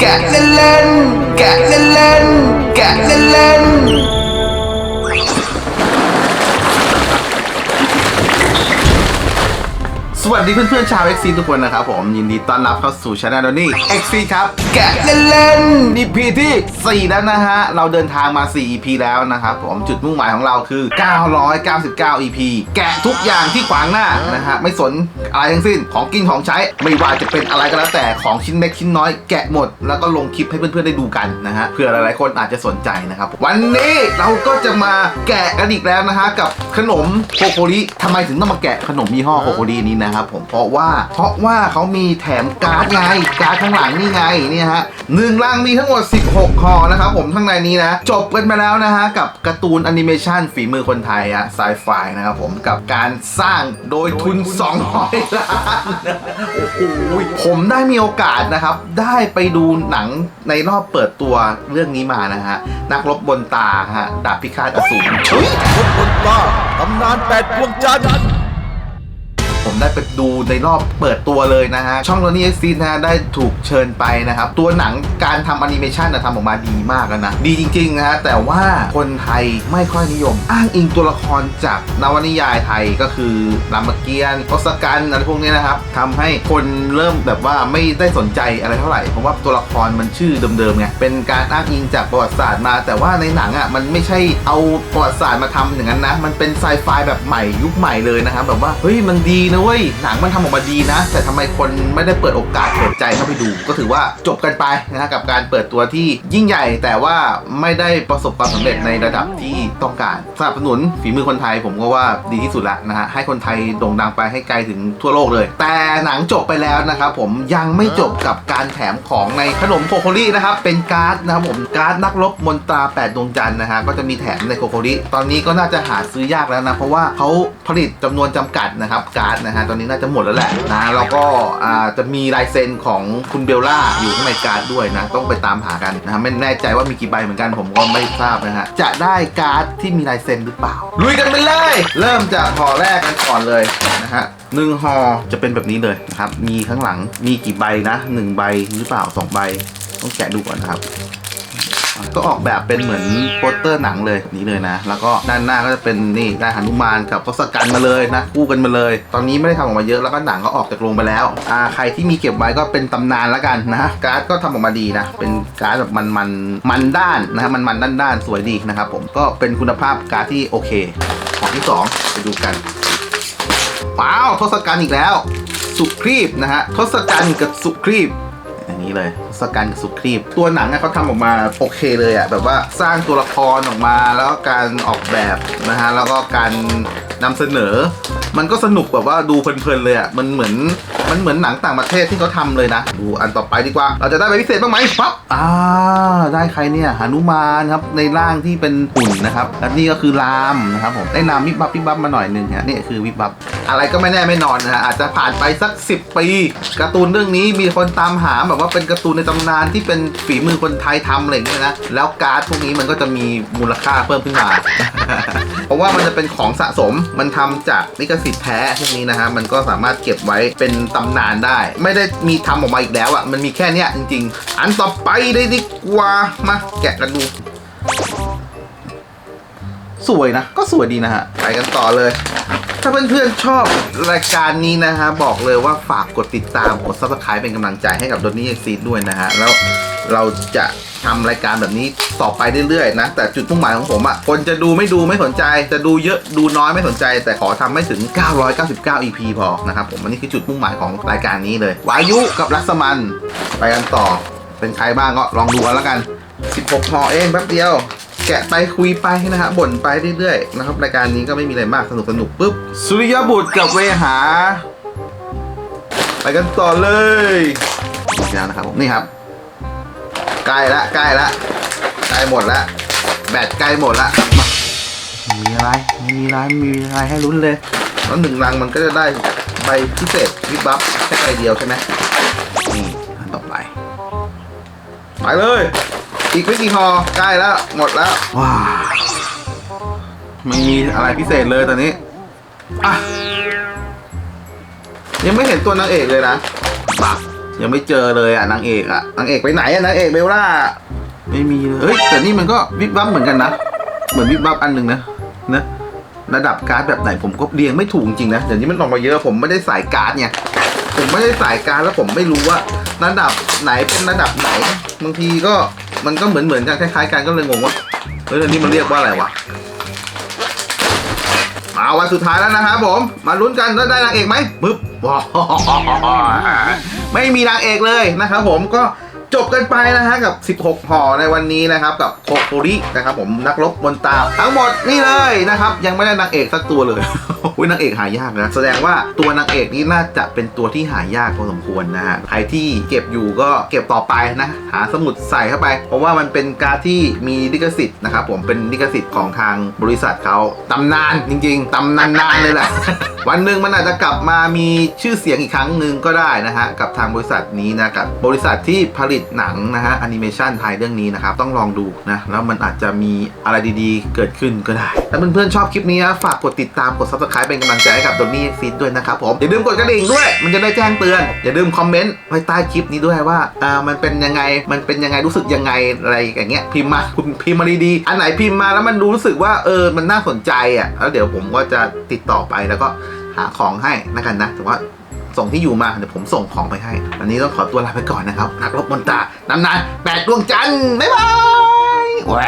แกะเล่นๆแกะเล่นๆแกะเล่นๆ วัสดีเพื่อนๆชาว x อทุกคนนะครับผมยินดีต้อนรับเข้าสู่ช anel ดอนนี่ x อครับ แกะเล่นๆ EP ที่ 4 แล้วนะฮะ เราเดินทางมา 4 EP แล้วนะครับผมจุดมุ่งหมายของเราคือ 999 EP แกะทุกอย่างที่ขวางหน้านะฮะ ไม่สนอะไรทั้งสิ้นของกินของใช้ ไม่ว่าจะเป็นอะไรก็แล้วแต่ของชิ้นเล็กชิ้นน้อยแกะหมด แล้วก็ลงคลิปให้เพื่อนๆได้ดูกันนะฮะเพื่อหลายๆคนอาจจะสนใจนะครับวันนี้เราก็จะมาแกะกันอีกแล้วนะฮะกับขนมโคโคริทำไมถึงต้องมาแกะขนมยี่ห้อโคโครินี้นะครับผมเพราะว่าเพราะว่าเขามีแถมการ์ดไงการ์ดข้างหลังนี่ไงเนี่ยฮะหนึ่งลังมีทั้งหมด 16ห่อนะครับผมข้างในนี้นะ จบกันไปแล้วนะฮะกับการ์ตูนแอนิเมชันฝีมือคนไทยอะไซไฟนะครับผมกับการสร้างโดยทุน200ล้านโอ้โหผมได้มีโอกาสนะครับ ได้ไปดูหนังในรอบเปิดตัวเรื่องนี้มานะฮะนักรบบนตาฮะดาบพิฆาตอสูรชุยรถบนฟ้าตำนานแปดดวงจันทร์ ผมได้ไปดูในรอบเปิดตัวเลยนะฮะ ช่องโ o นี่เอ็กซีนะฮะได้ถูกเชิญไปนะครับ ตัวหนังการทำแอนิเมชันนะทำออกมาดีมากแล้วนะ ดีจริงๆนะฮะ แต่ว่าคนไทยไม่ค่อยนิยม อ้างอิงตัวละครจากนวนิยายไทยก็คือรามเกียรติ์ทศกัณฐ์อะไรพวกนี้นะครับทำให้คนเริ่มแบบว่าไม่ได้สนใจอะไรเท่าไหร่เพราะว่าตัวละครมันชื่อเดิมๆไงเป็นการอ้างอิงจากประวัติศาสตร์มา แต่ว่าในหนังอะมันไม่ใช่เอาประวัติศาสตร์มาทำอย่างนั้นนะมันเป็นไซไฟแบบใหม่ยุคใหม่เลยนะครับแบบว่าเฮ้ยมันดีนะเว้ยหนังมันทำออกมาดีนะ แต่ทำไมคนไม่ได้เปิดโอกาสเปิดใจเข้าไปดู ก็ถือว่าจบกันไปนะฮะกับการเปิดตัวที่ยิ่งใหญ่ แต่ว่าไม่ได้ประสบความสำเร็จในระดับที่ต้องการสนับสนุนฝีมือคนไทยผมก็ว่าดีที่สุดละนะฮะให้คนไทยโด่งดังไปให้ไกลถึงทั่วโลกเลย แต่หนังจบไปแล้วนะครับผมยังไม่จบกับการแถมของในขนมโคโครินะครับเป็นการ์ดนะครับผมการ์ดนักรบมนตรา8ดวงจันทร์นะฮะก็จะมีแถมในโคโคริตอนนี้ก็น่าจะหาซื้อยากแล้วนะเพราะว่าเขาผลิตจำนวนจำกัดนะครับการ์ดนะฮะตอนนี้น่าจะหมดแล้วแหละนะแล้วก็อ่าจะมีลายเซ็นของคุณเบลล่าอยู่ข้างในการ์ดด้วยนะต้องไปตามหากันนะฮะไม่แน่ใจว่ามีกี่ใบเหมือนกันผมก็ไม่ทราบนะฮะจะได้การ์ดที่มีลายเซ็นหรือเปล่าลุยกันไปเลย เริ่มจากห่อแรกกันก่อนเลยนะฮะหนึ่งห่อจะเป็นแบบนี้เลยนะครับมีข้างหลังมีกี่ใบนะหนึ่งใบหรือเปล่าสองใบต้องแกะดูก่อนนะครับ ก็ออกแบบเป็นเหมือนโปสเตอร์หนังเลยนี่เลยนะ แล้วก็ด้านหน้าก็จะเป็นนี่ได้หนุมานกับทศกัณฐ์มาเลยนะคู่กันมาเลย ตอนนี้ไม่ได้ทำออกมาเยอะแล้วก็หนังก็ออกจากโรงไปแล้วอ่าใครที่มีเก็บไว้ก็เป็นตำนานแล้วกันนะการ์ดก็ทำออกมาดีนะเป็นการ์ดแบบมันมันมันด้านนะฮะมันมันด้านด้านสวยดีนะครับผมก็เป็นคุณภาพการ์ดที่โอเค ของที่สองไปดูกันว้าวทศกัณฐ์อีกแล้ว สุครีบนะฮะทศกัณฐ์กับสุครีบ อย่างนี้เลยสกันกับสุครีบ ตัวหนังเนี่ยเขาทำออกมาโอเคเลยอะแบบว่าสร้างตัวละครออกมาแล้วการออกแบบนะฮะแล้วก็การนำเสนอ มันก็สนุกแบบว่าดูเพลินๆเลยอะมันเหมือน มันเหมือนหนังต่างประเทศที่เขาทำเลยนะ ดูอันต่อไปดีกว่า เราจะได้ใบพิเศษบ้างไหมปั๊บอ่าได้ใครเนี่ยหนุมานครับในร่างที่เป็นหุ่นนะครับและนี่ก็คือรามนะครับผมได้นามวิบวับวิบวับมาหน่อยหนึงฮะนี่คือวิบวับอะไรก็ไม่แน่ไม่นอนนะฮะอาจจะผ่านไปสัก 10 ปีการ์ตูนเรื่องนี้มีคนตามหาแบบว่าเป็นการ์ตูนในตำนานที่เป็นฝีมือคนไทยทำอะไรอย่างเงี้ยนะแล้วการ์ดพวกนี้มันก็จะมีมูลค่าเพิ่มขึ้นมา เพราะว่ามันจะเป็นของสะสมมันทำจากลิขสิทธิ์แท้พวกนี้นะฮะมันก็สามารถเก็บไว้เป็นตำนานได้ ไม่ได้มีทำออกมาอีกแล้วอะ่ะมันมีแค่เนี้ยจริง ๆ อันต่อไปเลยดีกว่ามาแกะกันดู สวยนะ ก็สวยดีนะฮะ ไปกันต่อเลย ถ้าเพื่อนๆชอบรายการนี้นะฮะ บอกเลยว่าฝากกดติดตามกด subscribe เป็นกำลังใจให้กับดนนี่เอ็กซีด้วยนะฮะ แล้ว เราจะทำรายการแบบนี้ต่อไปเรื่อยๆนะ แต่จุดมุ่งหมายของผมอะ่ะคนจะดูไม่ดูไม่สนใจ จะดูเยอะดูน้อยไม่สนใจ แต่ขอทำให้ถึง 999 EP พอนะครับผมอันนี้คือจุดมุ่งหมายของรายการนี้เลยวายุกับลักษมันไปกันต่อเป็นใครบ้างก็ลองดูกันแล้วกัน 16ห่อเองแป๊บเดียว แกะไปคุยไปนะฮะบ่นไปเรื่อยๆนะครับรายการนี้ก็ไม่มีอะไรมากสนุกสนุกปุ๊บสุริยบุตรกับเวหา ไปกันต่อเลยแล้วนะครับผมนี่ครับ ใกล้ละใกล้ละใกล้หมดละแบตใกล้หมดละมามีอะไรไม่มีอะไรไม่มีอะไรให้ลุ้นเลยแล้วหนึ่งรังมันก็จะได้ใบพิเศษวิบบับแค่ใบเดียวใช่ไหมนี่อันต่อไปไปเลย อีกไม่กี่ห่อใกล้แล้วหมดแล้วว้าวไม่มีอะไรพิเศษเลยตอนนี้อะยังไม่เห็นตัวนางเอกเลยนะบัก ยังไม่เจอเลยอะนางเอกอะนางเอกไปไหนอะนางเอกเบลล่าไม่มีเลยเฮ้ยแต่นี่มันก็วิบวับเหมือนกันนะเหมือนวิบวับอันหนึ่งนะนะระดับการ์ดแบบไหนผมก็เรียงไม่ถูกจริงนะเดี๋ยวนี้มันออกมาเยอะผมไม่ได้สายการ์ดเนี่ยผมไม่ได้สายการ์ดแล้วผมไม่รู้ว่า ระดับไหนเป็นระดับไหนบางทีก็มันก็เหมือนเหมือนกันคล้ายๆกันก็เลยงงว่าเฮ้ยอันนี้มันเรียกว่าอะไรวะมาวันสุดท้ายแล้วนะครับผม มาลุ้นกันว่าได้นางเอกไหมปึ๊บ ไม่มีนางเอกเลยนะครับผมก็จบกันไปนะฮะกับ 16 ห่อในวันนี้นะครับ กับโคโครินะครับผมนักรบบนตาทั้งหมดนี่เลยนะครับ ยังไม่ได้นางเอกสักตัวเลยอุ้ยนางเอกหายากนะ แสดงว่าตัวนางเอกนี่น่าจะเป็นตัวที่หายากพอสมควรนะฮะ ใครที่เก็บอยู่ก็เก็บต่อไปนะ หาสมุดใส่เข้าไป เพราะว่ามันเป็นการที่มีลิขสิทธิ์นะครับผม เป็นลิขสิทธิ์ของทางบริษัทเขาตำนานจริง ๆตำนานนานเลยแหละ วันหนึ่งมันอาจจะกลับมามีชื่อเสียงอีกครั้งหนึ่งก็ได้นะฮะ กับทางบริษัทนี้นะกับบริษัทที่ผลิตหนังนะฮะแอนิเมชันไทยเรื่องนี้นะครับ ต้องลองดูนะ แล้วมันอาจจะมีอะไรดีๆ เกิดขึ้นก็ได้ ถ้าเพื่อนๆชอบคลิปนี้นะฝากกดติดตามกด subscribe เป็นกำลังใจให้กับโดนี่ฟีดด้วยนะครับผมอย่าลืมกดกระดิ่งด้วย มันจะได้แจ้งเตือน อย่าลืมคอมเมนต์ไว้ใต้คลิปนี้ด้วยว่าอ่ามันเป็นยังไงมันเป็นยังไงรู้สึกยังไงอะไรอย่างเงี้ยพิมพ์มาคุณพิมพ์มาดีๆอันไหนพิมพ์มาแล้วมันรู้สึกว่าเออมันน่าสนใจอะแล้วเดี๋ยวผมก็จะติดต่อไปแล้วก็หาของให้นะกันนะแต่ว่าส่งที่อยู่มาเดี๋ยวผมส่งของไปให้ วันนี้ต้องขอตัวลาไปก่อนนะครับ นักรบบนตานำนานแปดดวงจันทร์บ๊ายบายแหว